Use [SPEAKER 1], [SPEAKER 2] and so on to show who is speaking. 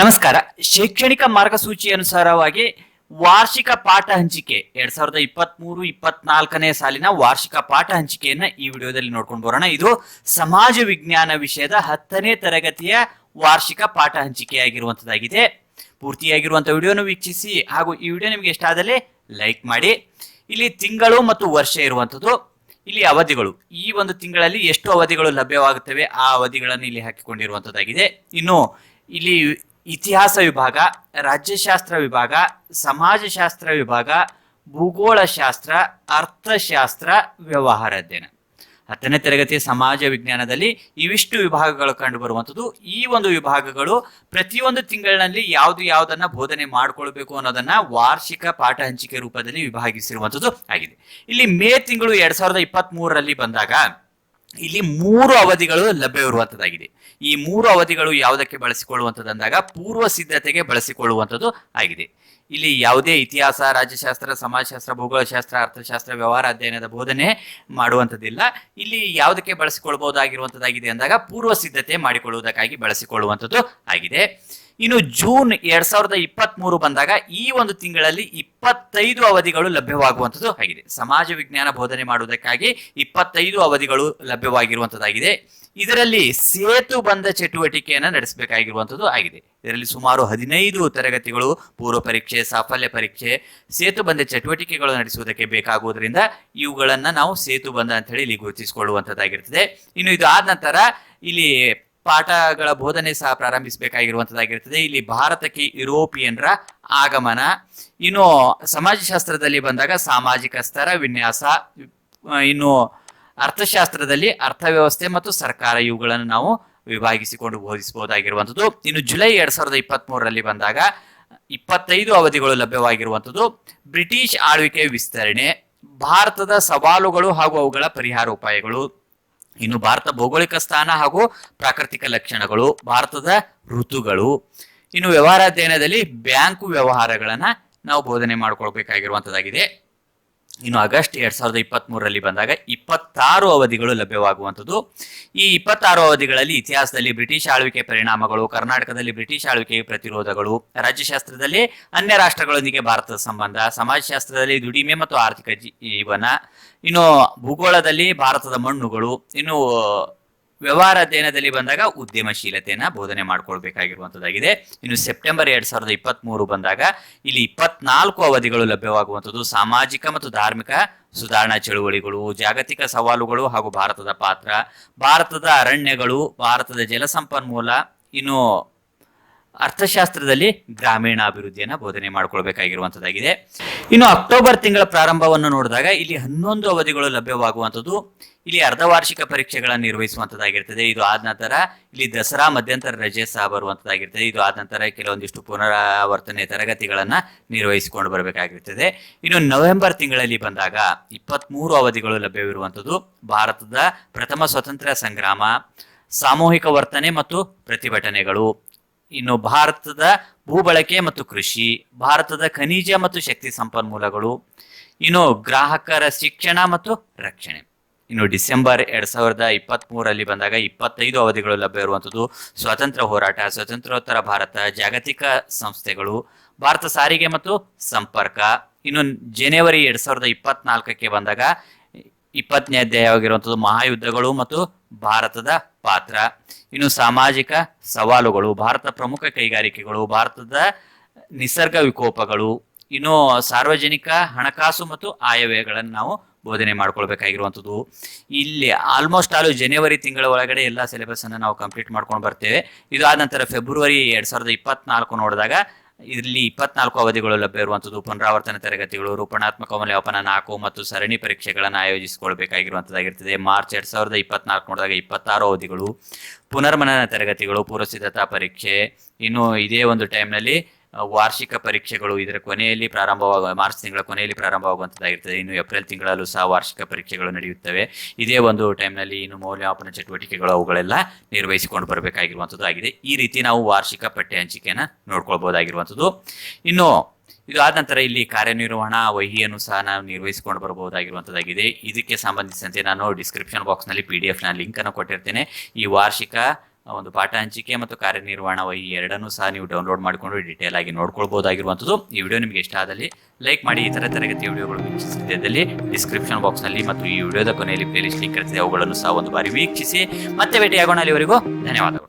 [SPEAKER 1] ನಮಸ್ಕಾರ. ಶೈಕ್ಷಣಿಕ ಮಾರ್ಗಸೂಚಿ ಅನುಸಾರವಾಗಿ ವಾರ್ಷಿಕ ಪಾಠ ಹಂಚಿಕೆ. ಎರಡ್ ಸಾವಿರದ ಇಪ್ಪತ್ತ್ ಮೂರು ಇಪ್ಪತ್ನಾಲ್ಕನೇ ಸಾಲಿನ ವಾರ್ಷಿಕ ಪಾಠ ಹಂಚಿಕೆಯನ್ನ ಈ ವಿಡಿಯೋದಲ್ಲಿ ನೋಡ್ಕೊಂಡು ಬರೋಣ. ಇದು ಸಮಾಜ ವಿಜ್ಞಾನ ವಿಷಯದ ಹತ್ತನೇ ತರಗತಿಯ ವಾರ್ಷಿಕ ಪಾಠ ಹಂಚಿಕೆಯಾಗಿರುವಂತದ್ದಾಗಿದೆ ಪೂರ್ತಿಯಾಗಿರುವಂತ ವಿಡಿಯೋನು ವೀಕ್ಷಿಸಿ ಹಾಗೂ ಈ ವಿಡಿಯೋ ನಿಮಗೆ ಇಷ್ಟ ಆದಲ್ಲಿ ಲೈಕ್ ಮಾಡಿ. ಇಲ್ಲಿ ತಿಂಗಳು ಮತ್ತು ವರ್ಷ ಇರುವಂತದ್ದು, ಇಲ್ಲಿ ಅವಧಿಗಳು. ಈ ಒಂದು ತಿಂಗಳಲ್ಲಿ ಎಷ್ಟು ಅವಧಿಗಳು ಲಭ್ಯವಾಗುತ್ತವೆ ಆ ಅವಧಿಗಳನ್ನು ಇಲ್ಲಿ ಹಾಕಿಕೊಂಡಿರುವಂತದ್ದಾಗಿದೆ. ಇನ್ನು ಇಲ್ಲಿ ಇತಿಹಾಸ ವಿಭಾಗ, ರಾಜ್ಯಶಾಸ್ತ್ರ ವಿಭಾಗ, ಸಮಾಜಶಾಸ್ತ್ರ ವಿಭಾಗ, ಭೂಗೋಳಶಾಸ್ತ್ರ, ಅರ್ಥಶಾಸ್ತ್ರ ವ್ಯವಹಾರ ಅಧ್ಯಯನ ಹತ್ತನೇ ತರಗತಿಯ ಸಮಾಜ ವಿಜ್ಞಾನದಲ್ಲಿ ಇವಿಷ್ಟು ವಿಭಾಗಗಳು ಕಂಡು ಬರುವಂಥದ್ದು ಈ ಒಂದು ವಿಭಾಗಗಳು ಪ್ರತಿಯೊಂದು ತಿಂಗಳಿನಲ್ಲಿ ಯಾವುದು ಯಾವುದನ್ನು ಬೋಧನೆ ಮಾಡಿಕೊಳ್ಬೇಕು ಅನ್ನೋದನ್ನ ವಾರ್ಷಿಕ ಪಾಠ ಹಂಚಿಕೆ ರೂಪದಲ್ಲಿ ವಿಭಾಗಿಸಿರುವಂಥದ್ದು ಆಗಿದೆ. ಇಲ್ಲಿ ಮೇ ತಿಂಗಳು ಎರಡ್ ಸಾವಿರದ ಇಪ್ಪತ್ತ್ ಬಂದಾಗ ಇಲ್ಲಿ ಮೂರು ಅವಧಿಗಳು ಲಭ್ಯವಿರುವಂತದ್ದಾಗಿದೆ. ಈ ಮೂರು ಅವಧಿಗಳು ಯಾವುದಕ್ಕೆ ಬಳಸಿಕೊಳ್ಳುವಂಥದ್ದು ಅಂದಾಗ ಪೂರ್ವ ಸಿದ್ಧತೆಗೆ ಬಳಸಿಕೊಳ್ಳುವಂಥದ್ದು ಆಗಿದೆ. ಇಲ್ಲಿ ಯಾವುದೇ ಇತಿಹಾಸ, ರಾಜ್ಯಶಾಸ್ತ್ರ, ಸಮಾಜಶಾಸ್ತ್ರ, ಭೂಗೋಳಶಾಸ್ತ್ರ, ಅರ್ಥಶಾಸ್ತ್ರ, ವ್ಯವಹಾರ ಅಧ್ಯಯನದ ಬೋಧನೆ ಮಾಡುವಂಥದ್ದಿಲ್ಲ ಇಲ್ಲಿ ಯಾವುದಕ್ಕೆ ಬಳಸಿಕೊಳ್ಬಹುದಾಗಿರುವಂಥದ್ದಾಗಿದೆ ಅಂದಾಗ ಪೂರ್ವ ಸಿದ್ಧತೆ ಮಾಡಿಕೊಳ್ಳುವುದಕ್ಕಾಗಿ ಬಳಸಿಕೊಳ್ಳುವಂಥದ್ದು ಆಗಿದೆ. ಇನ್ನು ಜೂನ್ ಎರಡ್ ಸಾವಿರದ ಇಪ್ಪತ್ತ್ ಮೂರು ಬಂದಾಗ ಈ ಒಂದು ತಿಂಗಳಲ್ಲಿ ಇಪ್ಪತ್ತೈದು ಅವಧಿಗಳು ಲಭ್ಯವಾಗುವಂಥದ್ದು ಆಗಿದೆ. ಸಮಾಜ ವಿಜ್ಞಾನ ಬೋಧನೆ ಮಾಡುವುದಕ್ಕಾಗಿ ಇಪ್ಪತ್ತೈದು ಅವಧಿಗಳು ಲಭ್ಯವಾಗಿರುವಂಥದ್ದಾಗಿದೆ. ಇದರಲ್ಲಿ ಸೇತು ಬಂಧ ಚಟುವಟಿಕೆಯನ್ನು ನಡೆಸಬೇಕಾಗಿರುವಂಥದ್ದು ಆಗಿದೆ. ಇದರಲ್ಲಿ ಸುಮಾರು ಹದಿನೈದು ತರಗತಿಗಳು, ಪೂರ್ವ ಪರೀಕ್ಷೆ, ಸಾಫಲ್ಯ ಪರೀಕ್ಷೆ, ಸೇತು ಬಂಧ ಚಟುವಟಿಕೆಗಳು ನಡೆಸುವುದಕ್ಕೆ ಬೇಕಾಗುವುದರಿಂದ ಇವುಗಳನ್ನು ನಾವು ಸೇತು ಬಂಧ ಅಂತ ಹೇಳಿ ಇಲ್ಲಿ ಗುರುತಿಸಿಕೊಳ್ಳುವಂಥದ್ದಾಗಿರ್ತದೆ ಇನ್ನು ಇದು ಆದ ನಂತರ ಇಲ್ಲಿ ಪಾಠಗಳ ಬೋಧನೆ ಸಹ ಪ್ರಾರಂಭಿಸಬೇಕಾಗಿರುವಂತದ್ದಾಗಿರ್ತದೆ ಇಲ್ಲಿ ಭಾರತಕ್ಕೆ ಯುರೋಪಿಯನ್ರ ಆಗಮನ. ಇನ್ನು ಸಮಾಜಶಾಸ್ತ್ರದಲ್ಲಿ ಬಂದಾಗ ಸಾಮಾಜಿಕ ಸ್ತರ, ವಿನ್ಯಾಸ ಇನ್ನು ಅರ್ಥಶಾಸ್ತ್ರದಲ್ಲಿ ಅರ್ಥವ್ಯವಸ್ಥೆ ಮತ್ತು ಸರ್ಕಾರ ಇವುಗಳನ್ನು ನಾವು ವಿಭಾಗಿಸಿಕೊಂಡು ಬೋಧಿಸಬಹುದಾಗಿರುವಂಥದ್ದು. ಇನ್ನು ಜುಲೈ ಎರಡ್ ಸಾವಿರದ ಇಪ್ಪತ್ತ್ ಮೂರರಲ್ಲಿ ಬಂದಾಗ ಇಪ್ಪತ್ತೈದು ಅವಧಿಗಳು ಲಭ್ಯವಾಗಿರುವಂಥದ್ದು. ಬ್ರಿಟಿಷ್ ಆಳ್ವಿಕೆ ವಿಸ್ತರಣೆ, ಭಾರತದ ಸವಾಲುಗಳು ಹಾಗೂ ಅವುಗಳ ಪರಿಹಾರ ಉಪಾಯಗಳು ಇನ್ನು ಭಾರತ ಭೌಗೋಳಿಕ ಸ್ಥಾನ ಹಾಗೂ ಪ್ರಾಕೃತಿಕ ಲಕ್ಷಣಗಳು, ಭಾರತದ ಋತುಗಳು. ಇನ್ನು ವ್ಯವಹಾರ ಅಧ್ಯಯನದಲ್ಲಿ ಬ್ಯಾಂಕು ವ್ಯವಹಾರಗಳನ್ನ ನಾವು ಬೋಧನೆ ಮಾಡ್ಕೊಳ್ಬೇಕಾಗಿರುವಂತದ್ದಾಗಿದೆ. ಇನ್ನು ಆಗಸ್ಟ್ ಎರಡ್ ಸಾವಿರದ ಇಪ್ಪತ್ತ್ ಮೂರರಲ್ಲಿ ಬಂದಾಗ ಇಪ್ಪತ್ತಾರು ಅವಧಿಗಳು ಲಭ್ಯವಾಗುವಂಥದ್ದು. ಈ ಇಪ್ಪತ್ತಾರು ಅವಧಿಗಳಲ್ಲಿ ಇತಿಹಾಸದಲ್ಲಿ ಬ್ರಿಟಿಷ್ ಆಳ್ವಿಕೆ ಪರಿಣಾಮಗಳು, ಕರ್ನಾಟಕದಲ್ಲಿ ಬ್ರಿಟಿಷ್ ಆಳ್ವಿಕೆಗೆ ಪ್ರತಿರೋಧಗಳು, ರಾಜ್ಯಶಾಸ್ತ್ರದಲ್ಲಿ ಅನ್ಯ ರಾಷ್ಟ್ರಗಳೊಂದಿಗೆ ಭಾರತದ ಸಂಬಂಧ, ಸಮಾಜಶಾಸ್ತ್ರದಲ್ಲಿ ದುಡಿಮೆ ಮತ್ತು ಆರ್ಥಿಕ ಜೀವನ, ಇನ್ನು ಭೂಗೋಳದಲ್ಲಿ ಭಾರತದ ಮಣ್ಣುಗಳು, ಇನ್ನು ವ್ಯವಹಾರ ಅಧ್ಯಯನದಲ್ಲಿ ಬಂದಾಗ ಉದ್ಯಮಶೀಲತೆಯನ್ನ ಬೋಧನೆ ಮಾಡ್ಕೊಳ್ಬೇಕಾಗಿರುವಂತದ್ದಾಗಿದೆ. ಇನ್ನು ಸೆಪ್ಟೆಂಬರ್ ಎರಡ್ ಸಾವಿರದ ಇಪ್ಪತ್ತ್ ಮೂರು ಬಂದಾಗ ಇಲ್ಲಿ ಇಪ್ಪತ್ನಾಲ್ಕು ಅವಧಿಗಳು ಲಭ್ಯವಾಗುವಂಥದ್ದು. ಸಾಮಾಜಿಕ ಮತ್ತು ಧಾರ್ಮಿಕ ಸುಧಾರಣಾ ಚಳುವಳಿಗಳು, ಜಾಗತಿಕ ಸವಾಲುಗಳು ಹಾಗೂ ಭಾರತದ ಪಾತ್ರ, ಭಾರತದ ಅರಣ್ಯಗಳು, ಭಾರತದ ಜಲಸಂಪನ್ಮೂಲ, ಇನ್ನು ಅರ್ಥಶಾಸ್ತ್ರದಲ್ಲಿ ಗ್ರಾಮೀಣಾಭಿವೃದ್ಧಿಯನ್ನ ಬೋಧನೆ ಮಾಡ್ಕೊಳ್ಬೇಕಾಗಿರುವಂಥದ್ದಾಗಿದೆ ಇನ್ನು ಅಕ್ಟೋಬರ್ ತಿಂಗಳ ಪ್ರಾರಂಭವನ್ನು ನೋಡಿದಾಗ ಇಲ್ಲಿ ಹನ್ನೊಂದು ಅವಧಿಗಳು ಲಭ್ಯವಾಗುವಂಥದ್ದು. ಇಲ್ಲಿ ಅರ್ಧವಾರ್ಷಿಕ ಪರೀಕ್ಷೆಗಳನ್ನು ನಿರ್ವಹಿಸುವಂಥದ್ದಾಗಿರ್ತದೆ. ಇದು ಆದ ನಂತರ ಇಲ್ಲಿ ದಸರಾ, ಮಧ್ಯಂತರ ರಜೆ ಸಹ ಬರುವಂಥದ್ದಾಗಿರ್ತದೆ. ಇದು ಆದ ನಂತರ ಕೆಲವೊಂದಿಷ್ಟು ಪುನರಾವರ್ತನೆ ತರಗತಿಗಳನ್ನು ನಿರ್ವಹಿಸಿಕೊಂಡು ಬರಬೇಕಾಗಿರ್ತದೆ. ಇನ್ನು ನವೆಂಬರ್ ತಿಂಗಳಲ್ಲಿ ಬಂದಾಗ ಇಪ್ಪತ್ಮೂರು ಅವಧಿಗಳು ಲಭ್ಯವಿರುವಂಥದ್ದು. ಭಾರತದ ಪ್ರಥಮ ಸ್ವತಂತ್ರ ಸಂಗ್ರಾಮ, ಸಾಮೂಹಿಕ ವರ್ತನೆ ಮತ್ತು ಪ್ರತಿಭಟನೆಗಳು. ಇನ್ನು ಭಾರತದ ಭೂಬಳಕೆ ಮತ್ತು ಕೃಷಿ, ಭಾರತದ ಖನಿಜ ಮತ್ತು ಶಕ್ತಿ ಸಂಪನ್ಮೂಲಗಳು, ಇನ್ನು ಗ್ರಾಹಕರ ಶಿಕ್ಷಣ ಮತ್ತು ರಕ್ಷಣೆ. ಇನ್ನು ಡಿಸೆಂಬರ್ ಎರಡ್ ಸಾವಿರದ ಇಪ್ಪತ್ತ್ ಮೂರಲ್ಲಿ ಬಂದಾಗ ಇಪ್ಪತ್ತೈದು ಅವಧಿಗಳು ಲಭ್ಯ ಇರುವಂಥದ್ದು. ಸ್ವಾತಂತ್ರ್ಯ ಹೋರಾಟ ಸ್ವತಂತ್ರೋತ್ತರ ಭಾರತ, ಜಾಗತಿಕ ಸಂಸ್ಥೆಗಳು, ಭಾರತ ಸಾರಿಗೆ ಮತ್ತು ಸಂಪರ್ಕ. ಇನ್ನು ಜನವರಿ ಎರಡ್ ಸಾವಿರದ ಇಪ್ಪತ್ನಾಲ್ಕಕ್ಕೆ ಬಂದಾಗ ಇಪ್ಪತ್ತನೇ ಅಧ್ಯಾಯವಾಗಿರುವಂಥದ್ದು ಮಹಾಯುದ್ಧಗಳು ಮತ್ತು ಭಾರತದ ಪಾತ್ರ. ಇನ್ನು ಸಾಮಾಜಿಕ ಸವಾಲುಗಳು ಭಾರತ ಪ್ರಮುಖ ಕೈಗಾರಿಕೆಗಳು, ಭಾರತದ ನಿಸರ್ಗ ವಿಕೋಪಗಳು, ಇನ್ನು ಸಾರ್ವಜನಿಕ ಹಣಕಾಸು ಮತ್ತು ಆಯವ್ಯಯಗಳನ್ನು ನಾವು ಬೋಧನೆ ಮಾಡ್ಕೊಳ್ಬೇಕಾಗಿರುವಂಥದ್ದು. ಇಲ್ಲಿ ಆಲ್ಮೋಸ್ಟ್ ಆಲ್ ಜನವರಿ ತಿಂಗಳ ಒಳಗಡೆ ಎಲ್ಲ ಸಿಲೆಬಸ್ ಅನ್ನು ನಾವು ಕಂಪ್ಲೀಟ್ ಮಾಡ್ಕೊಂಡು ಬರ್ತೇವೆ. ಇದು ಆದ ನಂತರ ಫೆಬ್ರವರಿ ಎರಡ್ ಸಾವಿರದ ಇಪ್ಪತ್ನಾಲ್ಕು ನೋಡಿದಾಗ ಇಲ್ಲಿ ಇಪ್ಪತ್ನಾಲ್ಕು ಅವಧಿಗಳು ಲಭ್ಯ ಇರುವಂತದ್ದು ಪುನರಾವರ್ತನೆ ತರಗತಿಗಳು, ರೂಪಣಾತ್ಮಕ ಮೌಲ್ಯಮಾಪನ ನಾಲ್ಕು ಮತ್ತು ಸರಣಿ ಪರೀಕ್ಷೆಗಳನ್ನು ಆಯೋಜಿಸಿಕೊಳ್ಬೇಕಾಗಿರುವಂಥದ್ದಾಗಿರ್ತದೆ. ಮಾರ್ಚ್ ಎರಡ್ ಸಾವಿರದ ಇಪ್ಪತ್ನಾಲ್ಕು ನೋಡಿದಾಗ ಇಪ್ಪತ್ತಾರು ಅವಧಿಗಳು. ಪುನರ್ಮನನ ತರಗತಿಗಳು ಪೂರ್ವಸಿದ್ಧತಾ ಪರೀಕ್ಷೆ. ಇನ್ನು ಇದೇ ಒಂದು ಟೈಮ್ನಲ್ಲಿ ವಾರ್ಷಿಕ ಪರೀಕ್ಷೆಗಳು ಇದರ ಕೊನೆಯಲ್ಲಿ ಪ್ರಾರಂಭವಾಗುವ, ಮಾರ್ಚ್ ತಿಂಗಳ ಕೊನೆಯಲ್ಲಿ ಪ್ರಾರಂಭವಾಗುವಂಥದ್ದಾಗಿರ್ತದೆ. ಇನ್ನು ಏಪ್ರಿಲ್ ತಿಂಗಳಲ್ಲೂ ಸಹ ವಾರ್ಷಿಕ ಪರೀಕ್ಷೆಗಳು ನಡೆಯುತ್ತವೆ. ಇದೇ ಒಂದು ಟೈಮ್ನಲ್ಲಿ ಇನ್ನು ಮೌಲ್ಯಮಾಪನ ಚಟುವಟಿಕೆಗಳು ಅವುಗಳೆಲ್ಲ ನಿರ್ವಹಿಸಿಕೊಂಡು ಬರಬೇಕಾಗಿರುವಂಥದ್ದು ಆಗಿದೆ ಈ ರೀತಿ ನಾವು ವಾರ್ಷಿಕ ಪಠ್ಯ ಹಂಚಿಕೆಯನ್ನು ನೋಡ್ಕೊಳ್ಬಹುದಾಗಿರುವಂಥದ್ದು ಇನ್ನು ಇದು ಆದ ನಂತರ ಇಲ್ಲಿ ಕಾರ್ಯನಿರ್ವಹಣಾ ವಹಿಯನ್ನು ಸಹ ನಾವು ನಿರ್ವಹಿಸಿಕೊಂಡು ಬರಬಹುದಾಗಿರುವಂಥದ್ದಾಗಿದೆ. ಇದಕ್ಕೆ ಸಂಬಂಧಿಸಿದಂತೆ ನಾನು ಡಿಸ್ಕ್ರಿಪ್ಷನ್ ಬಾಕ್ಸ್ನಲ್ಲಿ ಪಿ ಡಿ ಎಫ್ನ ಲಿಂಕನ್ನು ಕೊಟ್ಟಿರ್ತೇನೆ. ಈ ವಾರ್ಷಿಕ ಒಂದು ಪಾಠ ಹಂಚಿಕೆ ಮತ್ತು ಕಾರ್ಯನಿರ್ವಹಣಾ ಈ ಎರಡನ್ನೂ ಸಹ ನೀವು ಡೌನ್ಲೋಡ್ ಮಾಡಿಕೊಂಡು ಡೀಟೇಲ್ ಆಗಿ ನೋಡ್ಕೊಳ್ಬಹುದಾಗಿರುವಂಥದ್ದು ಈ ವಿಡಿಯೋ ನಿಮಗೆ ಇಷ್ಟ ಆದಲ್ಲಿ ಲೈಕ್ ಮಾಡಿ ಈ ಥರ ತರಗತಿ ವಿಡಿಯೋಗಳು ವೀಕ್ಷಿಸಿದಲ್ಲಿ ಡಿಸ್ಕ್ರಿಪ್ಷನ್ ಬಾಕ್ಸ್ನಲ್ಲಿ ಮತ್ತು ಈ ವಿಡಿಯೋದ ಕೊನೆಯಲ್ಲಿ ಪ್ಲೇಲಿಸ್ಟ್ ಲಿಂಕ್ ಇರ್ತದೆ ಅವುಗಳನ್ನು ಸಹ ಒಂದು ಬಾರಿ ವೀಕ್ಷಿಸಿ. ಮತ್ತೆ ಭೇಟಿಯಾಗೋಣ ಅಲ್ಲಿವರೆಗೂ. ಧನ್ಯವಾದಗಳು.